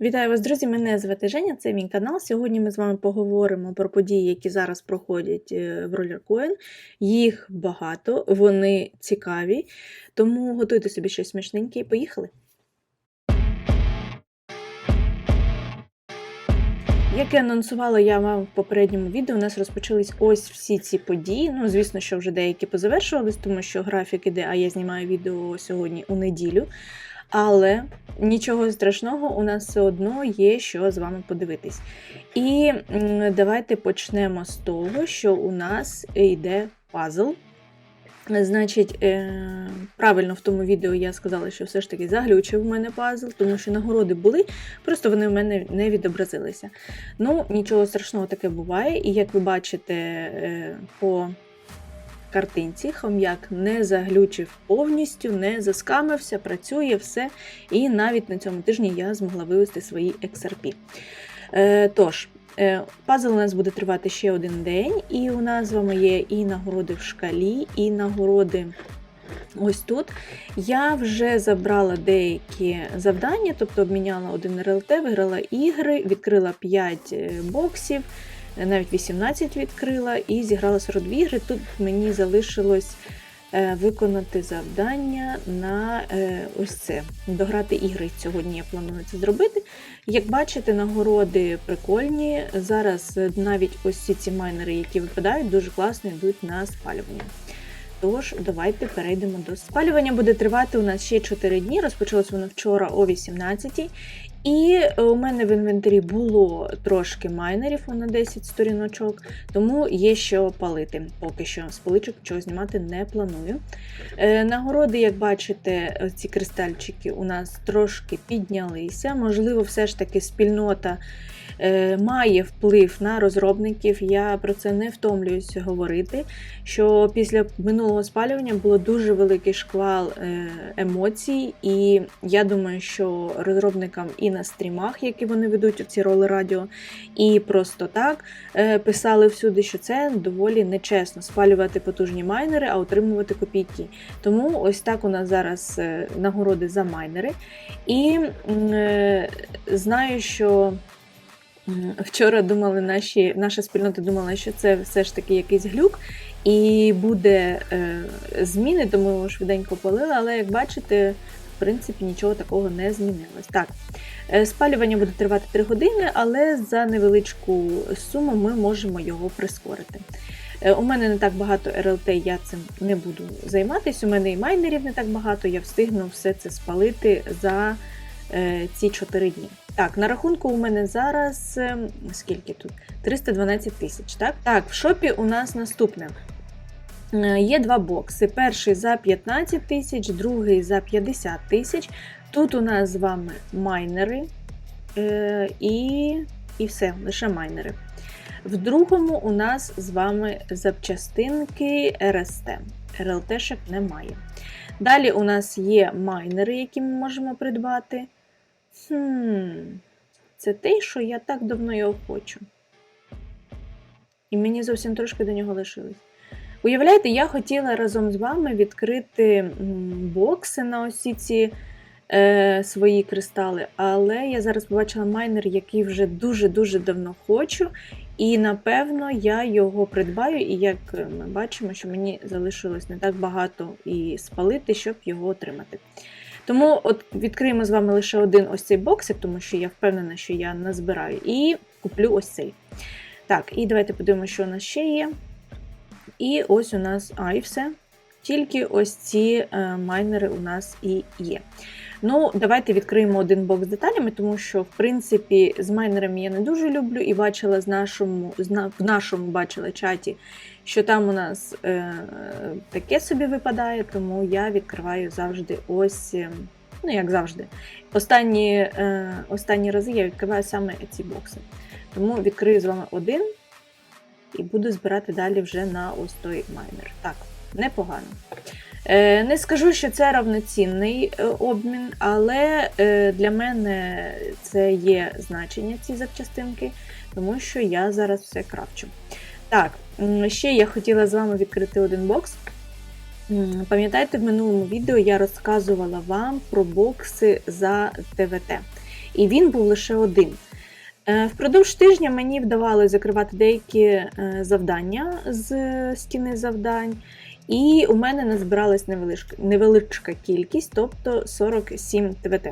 Вітаю вас, друзі! Мене звати Женя, це мій канал. Сьогодні ми з вами поговоримо про події, які зараз проходять е, в Rollercoin. Їх багато, вони цікаві, тому готуйте собі щось смачненьке і поїхали. Як і анонсувала я вам в попередньому відео, у нас розпочались ось всі ці події. Ну, звісно, що вже деякі позавершувались, тому що графік іде, а я знімаю відео сьогодні у неділю. Але нічого страшного, у нас все одно є що з вами подивитись. І давайте почнемо з того, що у нас йде пазл. Значить, е, правильно в тому відео я сказала, що все ж таки заглючив в мене пазл, тому що нагороди були, просто вони в мене не відобразилися. Ну, нічого страшного таке буває, і як ви бачите е, по картинці, хом'як не заглючив повністю, не заскамився, працює все. І навіть на цьому тижні я змогла вивести свої XRP. Е, тож, е, пазл у нас буде тривати ще один день, і у нас з вами є і нагороди в шкалі, і нагороди. Ось тут я вже забрала деякі завдання, тобто обміняла один РЛТ, виграла ігри, відкрила 5 боксів, навіть 18 відкрила і зіграла 42 ігри. Тут мені залишилось е, виконати завдання на е, ось це. Дограти ігри сьогодні я планую це зробити. Як бачите, нагороди прикольні. Зараз навіть ось ці ці майнери, які випадають, дуже класно йдуть на спалювання. Тож, давайте перейдемо до спалювання. Буде тривати у нас ще 4 дні. Розпочалось воно вчора о 18 і у мене в інвентарі було трошки майнерів на 10 сторіночок, тому є що палити. Поки що з поличок чого знімати не планую. Е, нагороди, як бачите, ці кристальчики у нас трошки піднялися. Можливо, все ж таки спільнота. Е, має вплив на розробників. Я про це не втомлююся говорити. Що після минулого спалювання було дуже великий шквал е, емоцій, і я думаю, що розробникам і на стрімах, які вони ведуть у ці роли радіо, і просто так е, писали всюди, що це доволі нечесно спалювати потужні майнери, а отримувати копійки. Тому ось так у нас зараз нагороди за майнери. І знаю, що. Вчора думали наші, наша спільнота думала, що це все ж таки якийсь глюк, і буде е, зміни, тому швиденько полили, але як бачите, в принципі, нічого такого не змінилось. Так, е, спалювання буде тривати 3 години, але за невеличку суму ми можемо його прискорити. Е, у мене не так багато РЛТ, я цим не буду займатися. У мене і майнерів не так багато, я встигну все це спалити за е, ці 4 дні. Так, на рахунку у мене зараз ем, скільки тут? 312 тисяч. Так, Так, в шопі у нас наступне. Е, є два бокси. Перший за 15 тисяч, другий за 50 тисяч. Тут у нас з вами майнери е, і і все, лише майнери. В другому у нас з вами запчастинки РСТ. РЛТшек немає. Далі у нас є майнери, які ми можемо придбати. Хм, це те, що я так давно його хочу. І мені зовсім трошки до нього лишилось. Уявляєте, я хотіла разом з вами відкрити бокси на осі ці е, свої кристали, але я зараз побачила майнер, який вже дуже-дуже давно хочу. І напевно я його придбаю, і як ми бачимо, що мені залишилось не так багато і спалити, щоб його отримати. Тому от відкриємо з вами лише один ось цей боксик, тому що я впевнена, що я назбираю, і куплю ось цей. Так, і давайте подивимося, що у нас ще є. І ось у нас, а, і все. Тільки ось ці е, майнери у нас і є. Ну, давайте відкриємо один бокс з деталями, тому що, в принципі, з майнерами я не дуже люблю і бачила з нашому, в нашому бачила чаті, що там у нас е, таке собі випадає, тому я відкриваю завжди ось, е, ну, як завжди. Останні е, останні рази я відкриваю саме ці бокси. Тому відкрию з вами один і буду збирати далі вже на ось той майнер. Так, непогано. Е, не скажу, що це равноцінний е, обмін, але е, для мене це є значення ці запчастинки, тому що я зараз все крафчу. Так, ще я хотіла з вами відкрити один бокс. Пам'ятаєте, в минулому відео я розказувала вам про бокси за ТВТ. і він був лише один. Е, Впродовж тижня мені вдавалося закривати деякі е, завдання з стіни завдань, і у мене назбиралась невеличка, невеличка кількість, тобто 47 ТВТ.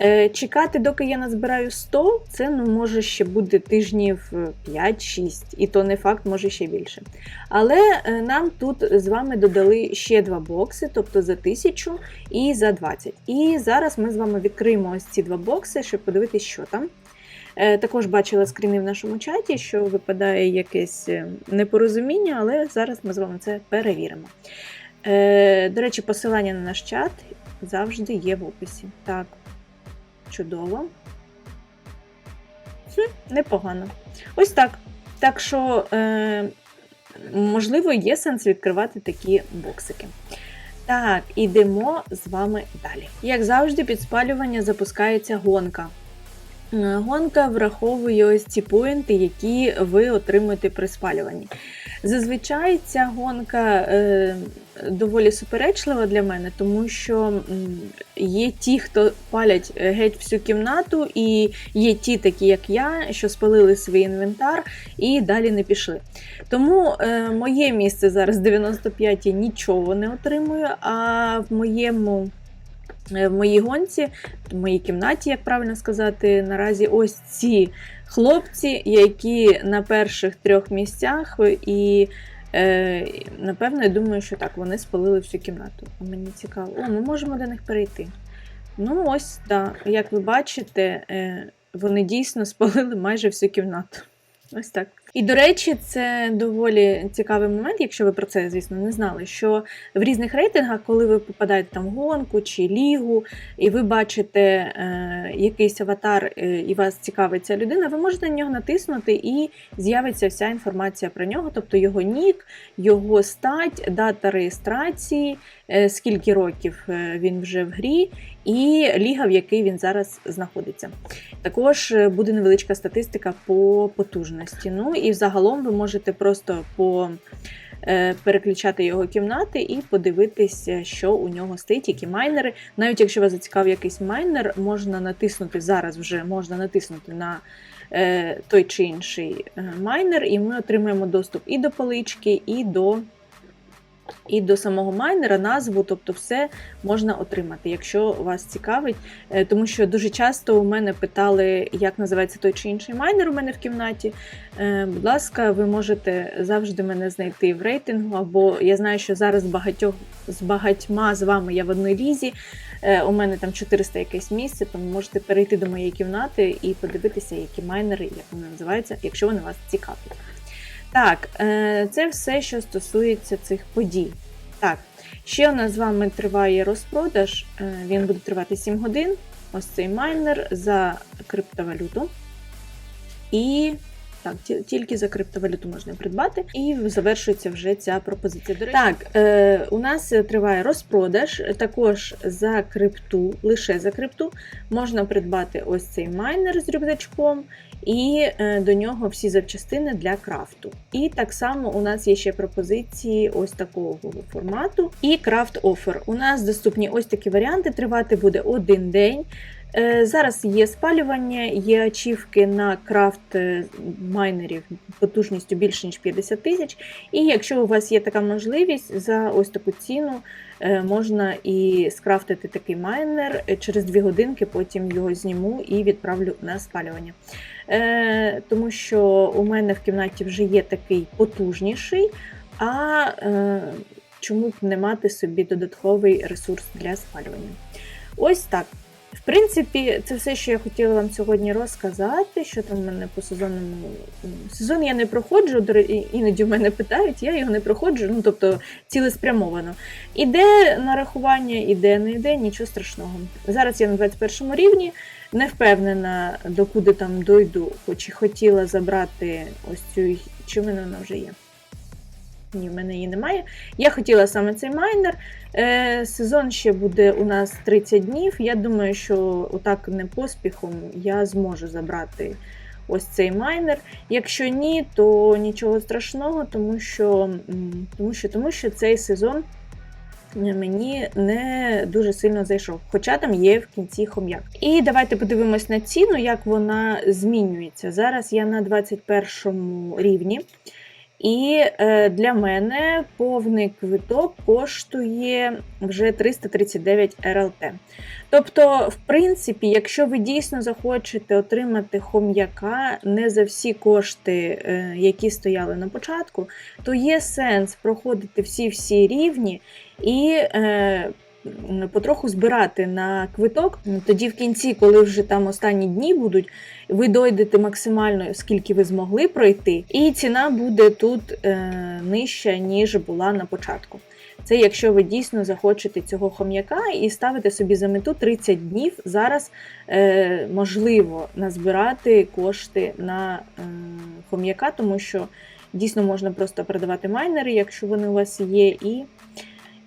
Е, Чекати, доки я назбираю 100, це ну, може ще буде тижнів 5-6, і то не факт, може ще більше. Але е, нам тут з вами додали ще два бокси, тобто за 1000 і за 20. І зараз ми з вами відкриємо ось ці два бокси, щоб подивитися, що там. Е, Також бачила скріни в нашому чаті, що випадає якесь е, непорозуміння, але зараз ми з вами це перевіримо. Е, До речі, посилання на наш чат завжди є в описі. Так, чудово. Хм, Непогано. Ось так. Так що, можливо, є сенс відкривати такі боксики. Так, ідемо з вами далі. Як завжди, під спалювання запускається гонка. Е, Гонка враховує ось ці поінти, які ви отримуєте при спалюванні. Зазвичай ця гонка е, доволі суперечлива для мене, тому що є ті, хто палять геть всю кімнату, і є ті, такі як я, що спалили свій інвентар і далі не пішли. Тому е, моє місце зараз 95 я нічого не отримую, а в моєму. Е, В моїй гонці, в моїй кімнаті, як правильно сказати, наразі ось ці хлопці, які на перших трьох місцях, і е, напевно, я думаю, що так, вони спалили всю кімнату. Мені цікаво. О, ми можемо до них перейти. Ну, ось, так. Як ви бачите, е, вони дійсно спалили майже всю кімнату. Ось так. І до речі, це доволі цікавий момент, якщо ви про це, звісно, не знали. Що в різних рейтингах, коли ви попадаєте там в гонку чи лігу, і ви бачите е, якийсь аватар, е, і вас цікавить ця людина, ви можете на нього натиснути і з'явиться вся інформація про нього, тобто його нік, його стать, дата реєстрації, скільки років е, він вже в грі, і ліга, в якій він зараз знаходиться. Також е, буде невеличка статистика по потужності. Ну і загалом ви можете просто по. е, Переключати його кімнати і подивитися, що у нього стоїть, які майнери. Навіть якщо вас зацікавив якийсь майнер, можна натиснути зараз вже можна натиснути на е, той чи інший е, майнер, і ми отримаємо доступ і до полички, і до, і до самого майнера, назву, тобто все можна отримати, якщо вас цікавить. Е, Тому що дуже часто у мене питали, як називається той чи інший майнер у мене в кімнаті. Е, Будь ласка, ви можете завжди мене знайти в рейтингу, або я знаю, що зараз багатьох з багатьма з вами я в одній лізі. Е, У мене там 400 якесь місце, тому можете перейти до моєї кімнати і подивитися, які майнери, як вони називаються, якщо вони вас цікавлять. Так, е, це все, що стосується цих подій. Так, ще у нас з вами триває розпродаж. Е, Він буде тривати 7 годин. Ось цей майнер за криптовалюту. І так, тільки за криптовалюту можна придбати, і завершується вже ця пропозиція. До речі, так, е, у нас триває розпродаж. Також за крипту, лише за крипту, можна придбати ось цей майнер з рюкзачком, і е, до нього всі запчастини для крафту. І так само у нас є ще пропозиції ось такого формату. І крафт офер. У нас доступні ось такі варіанти. Тривати буде один день. Е, Зараз є спалювання, є ачівки на крафт е, майнерів потужністю більше ніж 50 тисяч. І якщо у вас є така можливість, за ось таку ціну е, можна і скрафтити такий майнер через 2 годинки, потім його зніму і відправлю на спалювання. Тому що у мене в кімнаті вже є такий потужніший, а чому б не мати собі додатковий ресурс для спалювання? Ось так. В принципі, це все, що я хотіла вам сьогодні розказати. Що там в мене по сезонному сезон я не проходжу. іноді в мене питають, я його не проходжу, ну тобто цілеспрямовано. Іде нарахування, іде, не йде, нічого страшного. Зараз я на 21 рівні, не впевнена, докуди там дойду, хоч і хотіла забрати ось цю, чи в вона вже є. Ні, в мене її немає. Я хотіла саме цей майнер. Е, сезон ще буде у нас 30 днів. Я думаю, що отак не поспіхом я зможу забрати ось цей майнер. Якщо ні, то нічого страшного, тому що, тому що, тому що цей сезон мені не дуже сильно зайшов. Хоча там є в кінці хом'як. І давайте подивимось на ціну, як вона змінюється. Зараз я на 21 рівні. І е, для мене повний квиток коштує вже 339 РЛТ. Тобто, в принципі, якщо ви дійсно захочете отримати хом'яка не за всі кошти, е, які стояли на початку, то є сенс проходити всі-всі рівні і. Потроху збирати на квиток. Тоді в кінці, коли вже там останні дні будуть, ви дойдете максимально, скільки ви змогли пройти, і ціна буде тут е, нижча, ніж була на початку. Це якщо ви дійсно захочете цього хом'яка і ставите собі за мету 30 днів. Зараз е, можливо назбирати кошти на е, хом'яка, тому що дійсно можна просто продавати майнери, якщо вони у вас є, і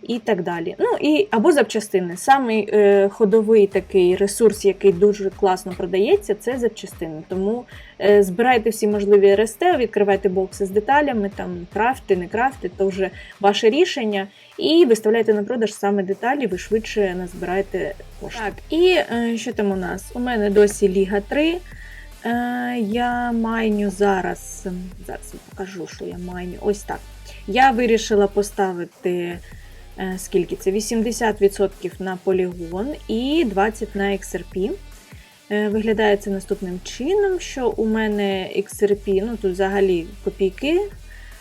і так далі. Ну і або запчастини. Самий е, ходовий такий ресурс, який дуже класно продається, це запчастини. Тому е, збирайте всі можливі РСТ, відкривайте бокси з деталями, там крафти, не крафти, то вже ваше рішення. І виставляйте на продаж саме деталі, ви швидше назбираєте кошти. Так, і е, що там у нас? У мене досі Ліга 3. Е, я майню зараз. Зараз я покажу, що я майню. Ось так. Я вирішила поставити. Е, скільки це? 80% на полігон і 20% на XRP. Е, Виглядає це наступним чином, що у мене XRP, ну тут взагалі копійки,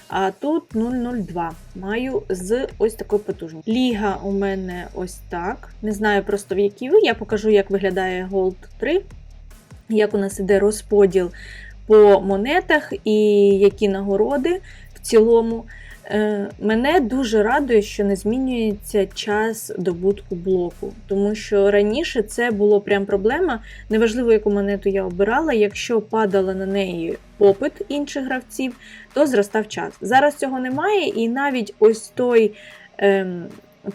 а тут 0,02. Маю з ось такою потужністю. Ліга у мене ось так. Не знаю просто в якій ви. Я покажу, як виглядає Gold 3, як у нас іде розподіл по монетах і які нагороди в цілому. Е, Мене дуже радує, що не змінюється час добутку блоку, тому що раніше це було прям проблема. Неважливо, яку монету я обирала. Якщо падала на неї попит інших гравців, то зростав час. Зараз цього немає, і навіть ось той. Ем,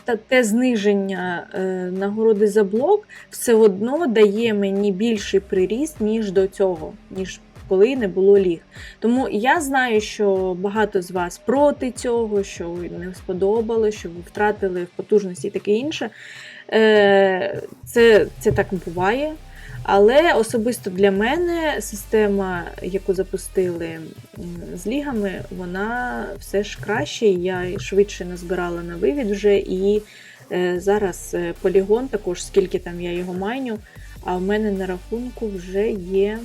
та те зниження е, нагороди за блок все одно дає мені більший приріст, ніж до цього, ніж коли не було ліг. Тому я знаю, що багато з вас проти цього, що не сподобало, що ви втратили в потужності і таке інше. Е, Це, Це так буває. Але особисто для мене система, яку запустили з лігами, вона все ж краще. Я швидше назбирала на вивід вже. І е, зараз е, полігон, також скільки там я його майню, а в мене на рахунку вже є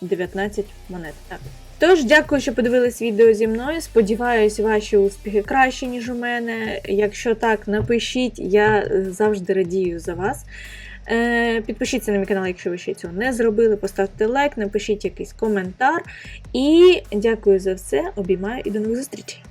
19 монет. Так. Тож, дякую, що подивились відео зі мною. Сподіваюсь, ваші успіхи кращі, ніж у мене. Якщо так, напишіть, я завжди радію за вас. Е, Підпишіться на мій канал, якщо ви ще цього не зробили. Поставте лайк, напишіть якийсь коментар. І дякую за все. Обіймаю і до нових зустрічей!